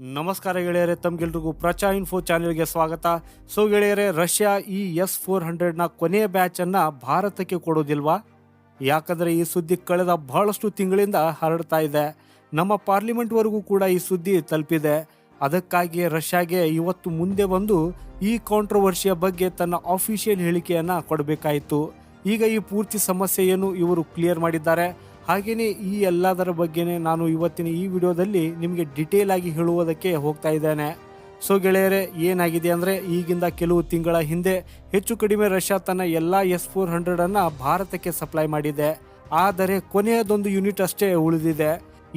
ನಮಸ್ಕಾರ ಗೆಳೆಯರೆ, ತಮ್ಗೆಲ್ರಿಗೂ ಪ್ರಚಾ ಇನ್ಫೋ ಚಾನೆಲ್ಗೆ ಸ್ವಾಗತ. ಸೊ ಗೆಳೆಯರೆ, ರಷ್ಯಾ ಈ ಎಸ್ ಫೋರ್ ಹಂಡ್ರೆಡ್ನ ಕೊನೆಯ ಬ್ಯಾಚನ್ನು ಭಾರತಕ್ಕೆ ಕೊಡೋದಿಲ್ವಾ? ಯಾಕಂದರೆ ಈ ಸುದ್ದಿ ಕಳೆದ ಬಹಳಷ್ಟು ತಿಂಗಳಿಂದ ಹರಡ್ತಾ ಇದೆ. ನಮ್ಮ ಪಾರ್ಲಿಮೆಂಟ್ವರೆಗೂ ಕೂಡ ಈ ಸುದ್ದಿ ತಲುಪಿದೆ. ಅದಕ್ಕಾಗಿ ರಷ್ಯಾಗೆ ಇವತ್ತು ಮುಂದೆ ಬಂದು ಈ ಕಾಂಟ್ರವರ್ಷಿಯ ಬಗ್ಗೆ ತನ್ನ ಆಫೀಷಿಯಲ್ ಹೇಳಿಕೆಯನ್ನು ಕೊಡಬೇಕಾಯಿತು. ಈಗ ಈ ಪೂರ್ತಿ ಸಮಸ್ಯೆಯನ್ನು ಇವರು ಕ್ಲಿಯರ್ ಮಾಡಿದ್ದಾರೆ. ಹಾಗೆಯೇ ಈ ಎಲ್ಲದರ ಬಗ್ಗೆನೇ ನಾನು ಇವತ್ತಿನ ಈ ವಿಡಿಯೋದಲ್ಲಿ ನಿಮಗೆ ಡಿಟೇಲ್ ಆಗಿ ಹೇಳುವುದಕ್ಕೆ ಹೋಗ್ತಾ ಇದ್ದೇನೆ. ಸೊ ಗೆಳೆಯರೆ, ಏನಾಗಿದೆ ಅಂದರೆ ಈಗಿಂದ ಕೆಲವು ತಿಂಗಳ ಹಿಂದೆ ಹೆಚ್ಚು ಕಡಿಮೆ ರಷ್ಯಾ ತನ್ನ ಎಲ್ಲ ಎಸ್ ಫೋರ್ ಹಂಡ್ರೆಡನ್ನು ಭಾರತಕ್ಕೆ ಸಪ್ಲೈ ಮಾಡಿದೆ. ಆದರೆ ಕೊನೆಯದೊಂದು ಯೂನಿಟ್ ಅಷ್ಟೇ ಉಳಿದಿದೆ.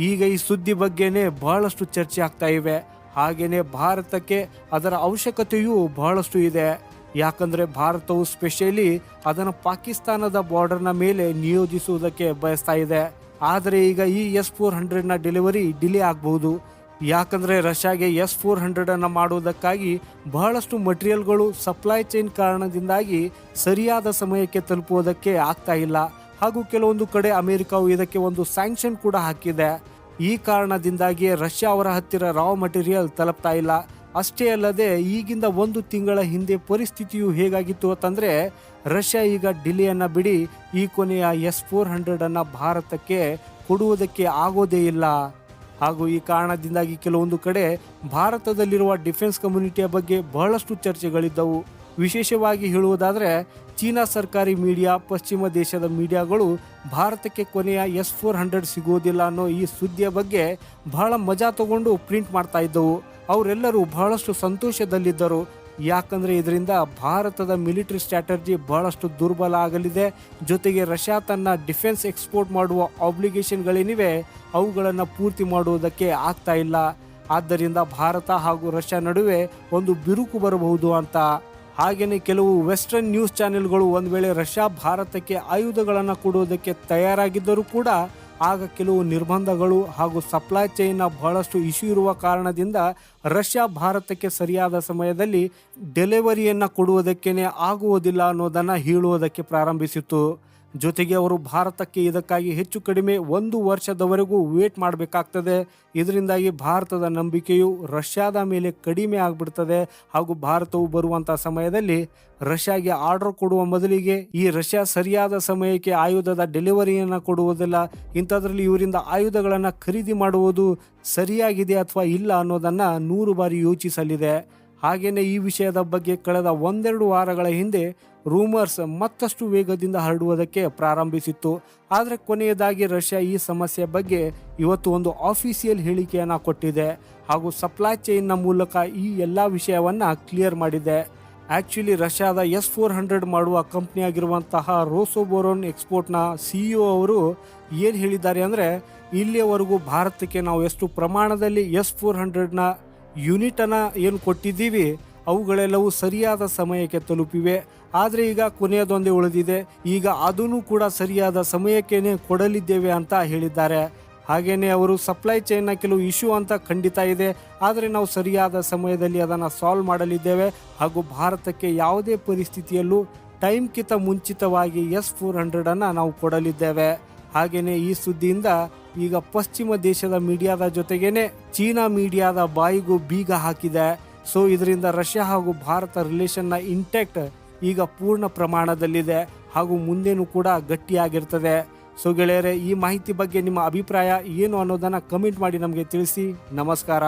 ಈಗ ಈ ಸುದ್ದಿ ಬಗ್ಗೆನೇ ಬಹಳಷ್ಟು ಚರ್ಚೆ ಆಗ್ತಾ ಇವೆ. ಹಾಗೆಯೇ ಭಾರತಕ್ಕೆ ಅದರ ಅವಶ್ಯಕತೆಯೂ ಬಹಳಷ್ಟು ಇದೆ. ಯಾಕಂದ್ರೆ ಭಾರತವು ಸ್ಪೆಷಲಿ ಅದನ್ನು ಪಾಕಿಸ್ತಾನದ ಬಾರ್ಡರ್ನ ಮೇಲೆ ನಿಯೋಜಿಸುವುದಕ್ಕೆ ಬಯಸ್ತಾ ಇದೆ. ಆದರೆ ಈಗ ಈ ಎಸ್ ಫೋರ್ ಹಂಡ್ರೆಡ್ನ ಡೆಲಿವರಿ ಡಿಲೇ ಆಗಬಹುದು. ಯಾಕಂದ್ರೆ ರಷ್ಯಾಗೆ ಎಸ್ ಫೋರ್ ಹಂಡ್ರೆಡನ್ನು ಮಾಡುವುದಕ್ಕಾಗಿ ಬಹಳಷ್ಟು ಮಟೀರಿಯಲ್ಗಳು ಸಪ್ಲೈ ಚೈನ್ ಕಾರಣದಿಂದಾಗಿ ಸರಿಯಾದ ಸಮಯಕ್ಕೆ ತಲುಪುವುದಕ್ಕೆ ಆಗ್ತಾ ಇಲ್ಲ. ಹಾಗೂ ಕೆಲವೊಂದು ಕಡೆ ಅಮೆರಿಕವು ಇದಕ್ಕೆ ಒಂದು ಸ್ಯಾಂಕ್ಷನ್ ಕೂಡ ಹಾಕಿದೆ. ಈ ಕಾರಣದಿಂದಾಗಿ ರಷ್ಯಾ ಅವರ ಹತ್ತಿರ ರಾ ಮಟೀರಿಯಲ್ ತಲುಪ್ತಾ ಇಲ್ಲ. ಅಷ್ಟೇ ಅಲ್ಲದೆ ಈಗಿಂದ ಒಂದು ತಿಂಗಳ ಹಿಂದೆ ಪರಿಸ್ಥಿತಿಯು ಹೇಗಾಗಿತ್ತು ಅಂತಂದರೆ ರಷ್ಯಾ ಈಗ ಡಿಲೆಯನ್ನು ಬಿಡಿ ಈ ಕೊನೆಯ ಎಸ್ ಫೋರ್ ಹಂಡ್ರೆಡನ್ನು ಭಾರತಕ್ಕೆ ಕೊಡುವುದಕ್ಕೆ ಆಗೋದೇ ಇಲ್ಲ. ಹಾಗೂ ಈ ಕಾರಣದಿಂದಾಗಿ ಕೆಲವೊಂದು ಕಡೆ ಭಾರತದಲ್ಲಿರುವ ಡಿಫೆನ್ಸ್ ಕಮ್ಯುನಿಟಿಯ ಬಗ್ಗೆ ಬಹಳಷ್ಟು ಚರ್ಚೆಗಳಿದ್ದವು. ವಿಶೇಷವಾಗಿ ಹೇಳುವುದಾದರೆ ಚೀನಾ ಸರ್ಕಾರಿ ಮೀಡಿಯಾ, ಪಶ್ಚಿಮ ದೇಶದ ಮೀಡಿಯಾಗಳು ಭಾರತಕ್ಕೆ ಕೊನೆಯ ಎಸ್ ಫೋರ್ ಹಂಡ್ರೆಡ್ ಸಿಗುವುದಿಲ್ಲ ಅನ್ನೋ ಈ ಸುದ್ದಿಯ ಬಗ್ಗೆ ಬಹಳ ಮಜಾ ತಗೊಂಡು ಪ್ರಿಂಟ್ ಮಾಡ್ತಾ ಇದ್ದವು. ಅವರೆಲ್ಲರೂ ಬಹಳಷ್ಟು ಸಂತೋಷದಲ್ಲಿದ್ದರು. ಯಾಕಂದರೆ ಇದರಿಂದ ಭಾರತದ ಮಿಲಿಟರಿ ಸ್ಟ್ರಾಟಜಿ ಬಹಳಷ್ಟು ದುರ್ಬಲ ಆಗಲಿದೆ. ಜೊತೆಗೆ ರಷ್ಯಾ ತನ್ನ ಡಿಫೆನ್ಸ್ ಎಕ್ಸ್ಪೋರ್ಟ್ ಮಾಡುವ ಆಬ್ಲಿಗೇಷನ್ಗಳೇನಿವೆ ಅವುಗಳನ್ನು ಪೂರ್ತಿ ಮಾಡುವುದಕ್ಕೆ ಆಗ್ತಾ ಇಲ್ಲ. ಆದ್ದರಿಂದ ಭಾರತ ಹಾಗೂ ರಷ್ಯಾ ನಡುವೆ ಒಂದು ಬಿರುಕು ಬರಬಹುದು ಅಂತ. ಹಾಗೆಯೇ ಕೆಲವು ವೆಸ್ಟರ್ನ್ ನ್ಯೂಸ್ ಚಾನೆಲ್ಗಳು ಒಂದು ವೇಳೆ ರಷ್ಯಾ ಭಾರತಕ್ಕೆ ಆಯುಧಗಳನ್ನು ಕೊಡುವುದಕ್ಕೆ ತಯಾರಾಗಿದ್ದರೂ ಕೂಡ ಆಗ ಕೆಲವು ನಿರ್ಬಂಧಗಳು ಹಾಗೂ ಸಪ್ಲೈ ಚೈನ್ನ ಬಹಳಷ್ಟು ಇಶ್ಯೂ ಇರುವ ಕಾರಣದಿಂದ ರಷ್ಯಾ ಭಾರತಕ್ಕೆ ಸರಿಯಾದ ಸಮಯದಲ್ಲಿ ಡೆಲಿವರಿಯನ್ನು ಕೊಡುವುದಕ್ಕೇನೆ ಆಗುವುದಿಲ್ಲ ಅನ್ನೋದನ್ನು ಹೇಳುವುದಕ್ಕೆ ಪ್ರಾರಂಭಿಸಿತು ಜೊತೆಗೆ ಅವರು ಭಾರತಕ್ಕೆ ಇದಕ್ಕಾಗಿ ಹೆಚ್ಚು ಕಡಿಮೆ ಒಂದು ವರ್ಷದವರೆಗೂ ವೇಟ್ ಮಾಡಬೇಕಾಗ್ತದೆ. ಇದರಿಂದಾಗಿ ಭಾರತದ ನಂಬಿಕೆಯು ರಷ್ಯಾದ ಮೇಲೆ ಕಡಿಮೆ ಆಗಿಬಿಡ್ತದೆ. ಹಾಗೂ ಭಾರತವು ಬರುವಂಥ ಸಮಯದಲ್ಲಿ ರಷ್ಯಾಗೆ ಆರ್ಡರ್ ಕೊಡುವ ಮೊದಲಿಗೆ ಈ ರಷ್ಯಾ ಸರಿಯಾದ ಸಮಯಕ್ಕೆ ಆಯುಧದ ಡೆಲಿವರಿಯನ್ನು ಕೊಡುವುದಿಲ್ಲ. ಇಂಥದ್ರಲ್ಲಿ ಇವರಿಂದ ಆಯುಧಗಳನ್ನು ಖರೀದಿ ಮಾಡುವುದು ಸರಿಯಾಗಿದೆ ಅಥವಾ ಇಲ್ಲ ಅನ್ನೋದನ್ನು ನೂರು ಬಾರಿ ಯೋಚಿಸಲಿದೆ. ಹಾಗೆಯೇ ಈ ವಿಷಯದ ಬಗ್ಗೆ ಕಳೆದ ಒಂದೆರಡು ವಾರಗಳ ಹಿಂದೆ ರೂಮರ್ಸ್ ಮತ್ತಷ್ಟು ವೇಗದಿಂದ ಹರಡುವುದಕ್ಕೆ ಪ್ರಾರಂಭಿಸಿತ್ತು. ಆದರೆ ಕೊನೆಯದಾಗಿ ರಷ್ಯಾ ಈ ಸಮಸ್ಯೆ ಬಗ್ಗೆ ಇವತ್ತು ಒಂದು ಆಫೀಸಿಯಲ್ ಹೇಳಿಕೆಯನ್ನು ಕೊಟ್ಟಿದೆ. ಹಾಗೂ ಸಪ್ಲೈ ಚೈನ್ನ ಮೂಲಕ ಈ ಎಲ್ಲ ವಿಷಯವನ್ನು ಕ್ಲಿಯರ್ ಮಾಡಿದೆ. ಆ್ಯಕ್ಚುಲಿ ರಷ್ಯಾದ ಎಸ್ ಫೋರ್ ಹಂಡ್ರೆಡ್ ಮಾಡುವ ಕಂಪ್ನಿಯಾಗಿರುವಂತಹ ರೋಸೋಬೋರೋನ್ ಎಕ್ಸ್ಪೋರ್ಟ್ನ ಸಿ ಇ ಅವರು ಏನು ಹೇಳಿದ್ದಾರೆ ಅಂದರೆ, ಇಲ್ಲಿಯವರೆಗೂ ಭಾರತಕ್ಕೆ ನಾವು ಎಷ್ಟು ಪ್ರಮಾಣದಲ್ಲಿ ಎಸ್ ಫೋರ್ ಹಂಡ್ರೆಡ್ನ ಯೂನಿಟನ್ನು ಏನು ಕೊಟ್ಟಿದ್ದೀವಿ, ಅವುಗಳೆಲ್ಲವೂ ಸರಿಯಾದ ಸಮಯಕ್ಕೆ ತಲುಪಿವೆ. ಆದರೆ ಈಗ ಕೊನೆಯದೊಂದೇ ಉಳಿದಿದೆ. ಈಗ ಅದನ್ನು ಕೂಡ ಸರಿಯಾದ ಸಮಯಕ್ಕೇನೆ ಕೊಡಲಿದ್ದೇವೆ ಅಂತ ಹೇಳಿದ್ದಾರೆ. ಹಾಗೆಯೇ ಅವರು ಸಪ್ಲೈ ಚೈನ್ನ ಕೆಲವು ಇಶ್ಯೂ ಅಂತ ಖಂಡಿತ ಇದೆ. ಆದರೆ ನಾವು ಸರಿಯಾದ ಸಮಯದಲ್ಲಿ ಅದನ್ನು ಸಾಲ್ವ್ ಮಾಡಲಿದ್ದೇವೆ. ಹಾಗೂ ಭಾರತಕ್ಕೆ ಯಾವುದೇ ಪರಿಸ್ಥಿತಿಯಲ್ಲೂ ಟೈಮ್ಕಿಂತ ಮುಂಚಿತವಾಗಿ ಎಸ್ ಫೋರ್ ಹಂಡ್ರೆಡನ್ನು ನಾವು ಕೊಡಲಿದ್ದೇವೆ. ಹಾಗೆಯೇ ಈ ಸುದ್ದಿಯಿಂದ ಈಗ ಪಶ್ಚಿಮ ದೇಶದ ಮೀಡಿಯಾದ ಜೊತೆಗೇನೆ ಚೀನಾ ಮೀಡಿಯಾದ ಬಾಯಿಗೂ ಬೀಗ ಹಾಕಿದೆ. ಸೊ ಇದರಿಂದ ರಷ್ಯಾ ಹಾಗೂ ಭಾರತ ರಿಲೇಷನ್ನ ಇಂಟ್ಯಾಕ್ಟ್ ಈಗ ಪೂರ್ಣ ಪ್ರಮಾಣದಲ್ಲಿದೆ ಹಾಗೂ ಮುಂದೇನು ಕೂಡ ಗಟ್ಟಿಯಾಗಿರ್ತದೆ. ಸೊ ಗೆಳೆಯರೆ, ಈ ಮಾಹಿತಿ ಬಗ್ಗೆ ನಿಮ್ಮ ಅಭಿಪ್ರಾಯ ಏನು ಅನ್ನೋದನ್ನು ಕಮೆಂಟ್ ಮಾಡಿ ನಮಗೆ ತಿಳಿಸಿ. ನಮಸ್ಕಾರ.